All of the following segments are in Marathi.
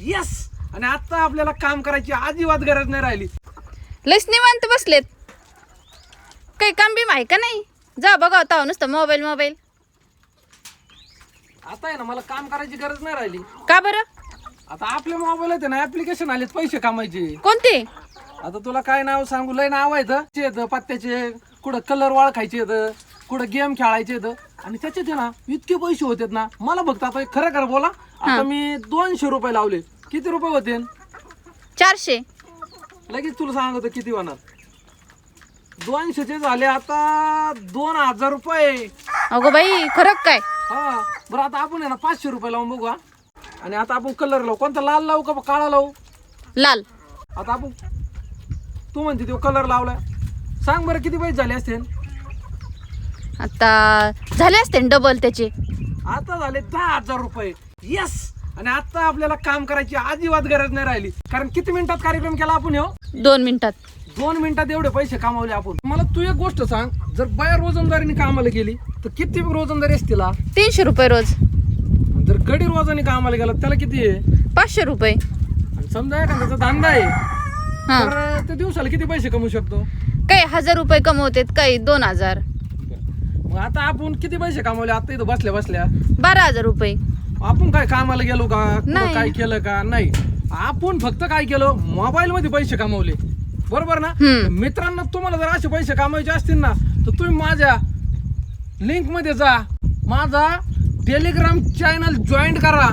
यस आणि आता आपल्याला काम करायची अजिबात गरज नाही राहिली. लईच निवांत बसलेत. काही काम बी आहे का नाही? जा बघा आता नुसतं मोबाईल मोबाईल आता आहे ना मला काम करायची गरज नाही राहिली. का बरं? आता आपल्या मोबाईल आहे ना ऍप्लिकेशन आलेत पैसे कमायचे. कोणते? आता तुला काय नाव सांगू? लय नाव आहेत ते येतं पत्त्याचे. कुठं कलर वाळखायचे येतं कुठं गेम खेळायचे येतं आणि त्याच्यात आहे ना इतके पैसे होते ना मला बघता आता एक खरं खरं बोला. आता मी दोनशे रुपये लावले. किती रुपये होते? चारशे. लगेच तुला सांगतो किती होणार. दोनशेचे झाले आता दोन हजार रुपये. अगो बाई खरं काय? हा बरं आता आपण आहे ना पाचशे रुपये लावून बघू हा. आणि आता आपण कलर लावू. कोणता लाल लावू का काळा लावू? लाल. आता आपण तू म्हणते तो कलर लावलाय. सांग बरं किती पैसे झाले असते आता झाले असते डबल त्याचे? आता झाले दहा हजार रुपये. येस आणि आता आपल्याला काम करायची अजिबात गरज नाही राहिली. कारण किती मिनिटात कार्यक्रम केला आपण हो दोन मिनिटात. दोन मिनिटात एवढे पैसे कमावले आपण. मला तू एक गोष्ट सांग. जर बाया रोजंदारीने कामाला गेली तर किती रोजंदारी असते तिला? तीनशे रुपये रोज. जर गडी रोजाने कामाला गेला त्याला किती आहे? पाचशे रुपये. आणि समजा एखाद्याचा धंदा आहे हा. तर त्या दिवसाला किती पैसे कमवू शकतो? काही हजार रुपये कमवतेत काही दोन हजार. मग आता आपण किती पैसे कमावले? आता इथं बसल्या बसल्या. बारा हजार रुपये. आपण काय कामाला गेलो का? कुठं नाही. काय केलं का? नाही. आपण फक्त काय केलं? मोबाईल मध्ये पैसे कमवले. बरोबर ना? हम्म. मित्रांनो तुम्हाला जर असे पैसे कमवायचे असतील ना तर तुम्ही माझ्या लिंकमध्ये जा. माझा टेलिग्राम चॅनल जॉईन करा.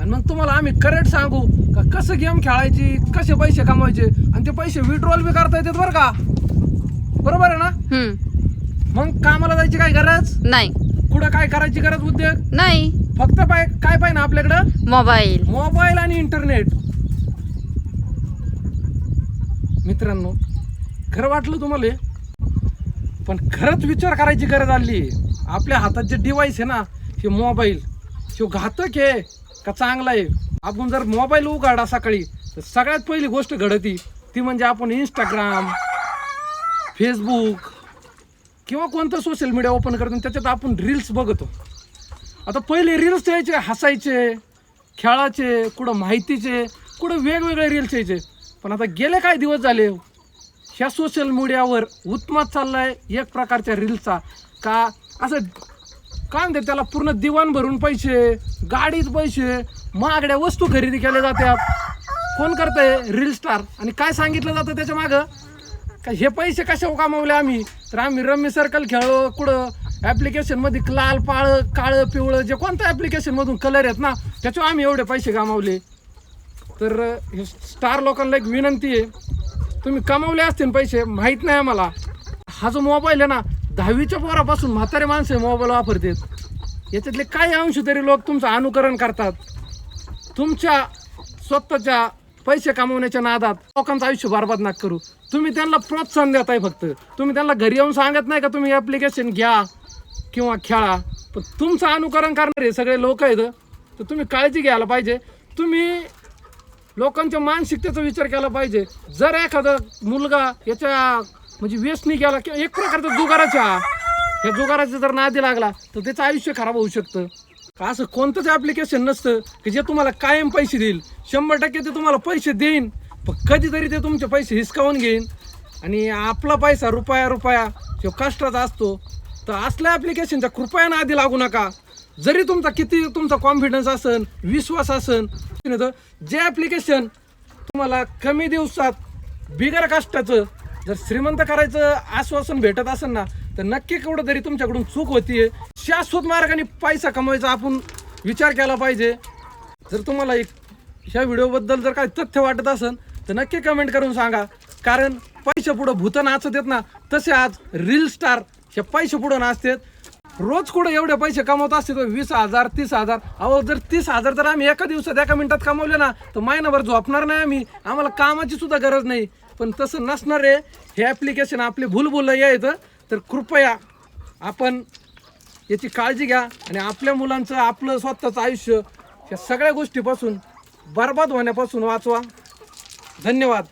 आणि मग तुम्हाला आम्ही करेक्ट सांगू का कसं गेम खेळायची कसे पैसे कमवायचे? आणि ते पैसे विड्रॉल बी करता येतात बरं का? बरोबर आहे ना? हम्म. मग कामाला जायची काय गरज? नाही. कुठं काय करायची गरज उद्योग? नाही. फक्त पाय काय पाहिजे ना आपल्याकडं? मोबाईल. मोबाईल आणि इंटरनेट. मित्रांनो खरं वाटलं तुम्हाला? पण खरंच विचार करायची गरज आली. आपल्या हातात जे डिव्हाइस आहे ना हे मोबाईल हे घातक आहे का चांगला आहे? आपण जर मोबाईल उघडा सकाळी तर सगळ्यात पहिली गोष्ट घडती ती म्हणजे आपण इंस्टाग्राम फेसबुक किंवा कोणतं सोशल मीडिया ओपन करतो आणि त्याच्यात आपण रील्स बघतो. आता पहिले रील्स यायचे हसायचे खेळाचे कुठं माहितीचे कुठं वेगवेगळे रील्स यायचे. पण आता गेले काय दिवस झाले? ह्या सोशल मीडियावर उत्मात चाललाय एक प्रकारच्या रील्सचा का असं काय म्हणते त्याला पूर्ण दिवाण भरून पैसे गाडीत पैसे महागड्या वस्तू खरेदी केल्या जातात. कोण करतंय? रील स्टार आणि काय सांगितलं जातं त्याच्या मागं? का हे पैसे कशा कमावले आम्ही? तर आम्ही रम्मी सर्कल खेळलो कुठं ऍप्लिकेशनमध्ये लाल पाळ काळं पिवळं जे कोणत्या ऍप्लिकेशन मधून कलर आहेत ना त्याच्यावर आम्ही एवढे पैसे कमावले तर हे स्टार लोकांना एक विनंती आहे तुम्ही कमावले असतील पैसे माहीत नाही आम्हाला. हा जो मोबाईल आहे ना दहावीच्या पोरापासून म्हातारे माणसं मोबाईल वापरतात. याच्यातले काही अंश तरी लोक तुमचं अनुकरण करतात. तुमच्या स्वतःच्या पैसे कमवण्याच्या नादात लोकांचं आयुष्य बरबाद नका करू. तुम्ही त्यांना प्रोत्साहन देताय फक्त. तुम्ही त्यांना घरी येऊन सांगत नाही का तुम्ही ॲप्लिकेशन घ्या किंवा खेळा. पण तुमचं अनुकरण करणारे सगळे लोक आहेत. तर तुम्ही काळजी घ्यायला पाहिजे. तुम्ही लोकांच्या मानसिकतेचा विचार केला पाहिजे. जर एखादा मुलगा याच्या म्हणजे व्यसनी गेला किंवा एक प्रकारचा जुगाराच्या या जुगाराचा जर नादी लागला तर त्याचं आयुष्य खराब होऊ शकतं. असं कोणतंच ॲप्लिकेशन नसतं की जे तुम्हाला कायम पैसे देईल. शंभर टक्के ते तुम्हाला पैसे देईन. पण कधीतरी ते तुमचे पैसे हिसकावून घेईन. आणि आपला पैसा रुपया रुपया जो कष्टाचा असतो तर असल्या ॲप्लिकेशनच्या कृपयानं आधी लागू नका. जरी तुमचा किती तुमचा कॉन्फिडन्स असन विश्वास असन तर जे ॲप्लिकेशन तुम्हाला कमी दिवसात बिगर कष्टाचं जर श्रीमंत करायचं आश्वासन भेटत असेल ना तर नक्की कुठंतरी तुमच्याकडून चूक होतीये शाश्वत मार्गाने पैसा कमवायचा आपण विचार केला पाहिजे. जर तुम्हाला एक ह्या व्हिडिओबद्दल जर काही तथ्य वाटत असेल तर नक्की कमेंट करून सांगा. कारण पैसे पुढं भूत नाचत येत ना तसे आज रील स्टार हे पैसे पुढं नाचतात. रोज कुठं एवढे पैसे कमवत असते तर वीस हजार तीस हजार. अहो जर तीस हजार जर आम्ही एका दिवसात एका मिनिटात कमवले ना तर महिनाभर झोपणार नाही आम्ही. आम्हाला कामाची सुद्धा गरज नाही. पण तसं नसणार आहे. हे ॲप्लिकेशन आपले भूलभुल येतं तर कृपया आपण याची काळजी घ्या आणि आपल्या मुलांचं आपलं स्वतःचं आयुष्य या सगळ्या गोष्टीपासून बर्बाद होण्यापासून वाचवा. धन्यवाद.